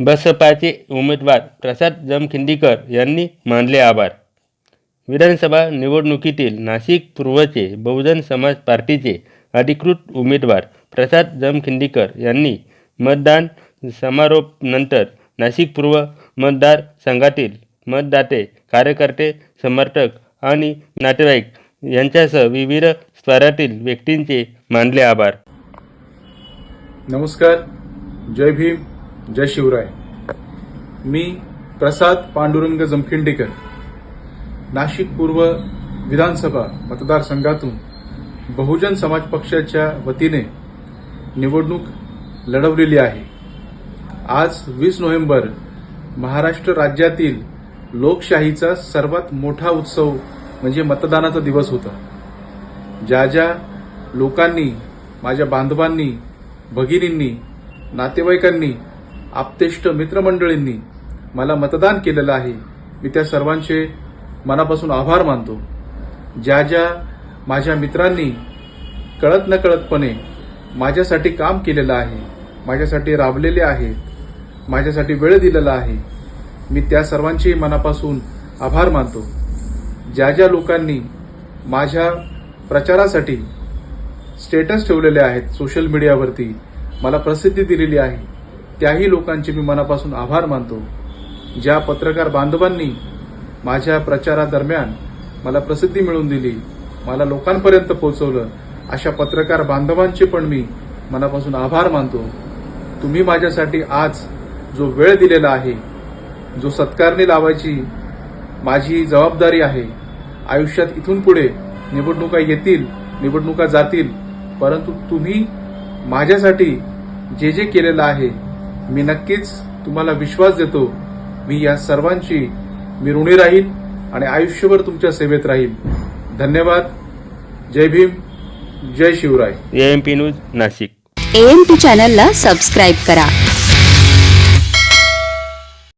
बसपाचे उमेदवार प्रसाद जमखिंडीकर यांनी मानले आभार. विधानसभा निवडणुकीतील नाशिक पूर्वचे बहुजन समाज पार्टीचे अधिकृत उमेदवार प्रसाद जमखिंडीकर यांनी मतदान समारोपनंतर नाशिक पूर्व मतदारसंघातील मतदाते कार्यकर्ते समर्थक आणि नातेवाईक यांच्यासह विविध स्तरातील व्यक्तींचे मानले आभार. नमस्कार. जय भीम. जय शिवराय. मी प्रसाद पांडुरंग जमखिंडीकर. नाशिक पूर्व विधानसभा मतदारसंघातून बहुजन समाज पक्षाच्या वतीने निवडणूक लढवलेली आहे. आज वीस नोव्हेंबर महाराष्ट्र राज्यातील लोकशाहीचा सर्वात मोठा उत्सव म्हणजे मतदानाचा दिवस होता. ज्या ज्या लोकांनी माझ्या बांधवांनी भगिनींनी नातेवाईकांनी आप्तेष्ट मित्रमंडळींनी मला मतदान केलेलं आहे. मी त्या सर्वांचे मनापासून आभार मानतो. ज्या ज्या माझ्या मित्रांनी कळत नकळतपणे माझ्यासाठी काम केलेलं आहे माझ्यासाठी राबलेले आहेत माझ्यासाठी वेळ दिलेला आहे मी त्या सर्वांचे मनापासून आभार मानतो. ज्या ज्या लोकांनी माझ्या प्रचारासाठी स्टेटस ठेवलेले आहेत सोशल मीडियावरती मला प्रसिद्धी दिलेली आहे त्याही लोकांचे मी मनापासून आभार मानतो. ज्या पत्रकार बांधवांनी माझ्या प्रचारादरम्यान मला प्रसिद्धी मिळवून दिली मला लोकांपर्यंत पोहोचवलं अशा पत्रकार बांधवांचे पण मी मनापासून आभार मानतो. तुम्ही माझ्यासाठी आज जो वेळ दिलेला आहे जो सत्कारणी लावायची माझी जबाबदारी आहे आयुष्यात इथून पुढे निवडणुका येतील निवडणुका जातील परंतु तुम्ही माझ्यासाठी जे जे केलेलं आहे मी नक्कीच तुम्हाला विश्वास देतो. मी या सर्वांची मी ऋणी राहील आणि आयुष्यभर तुमच्या सेवेत राहील. धन्यवाद. जय भीम. जय Shivrai. A M P news Nashik. AMP चॅनलला सबस्क्राईब करा.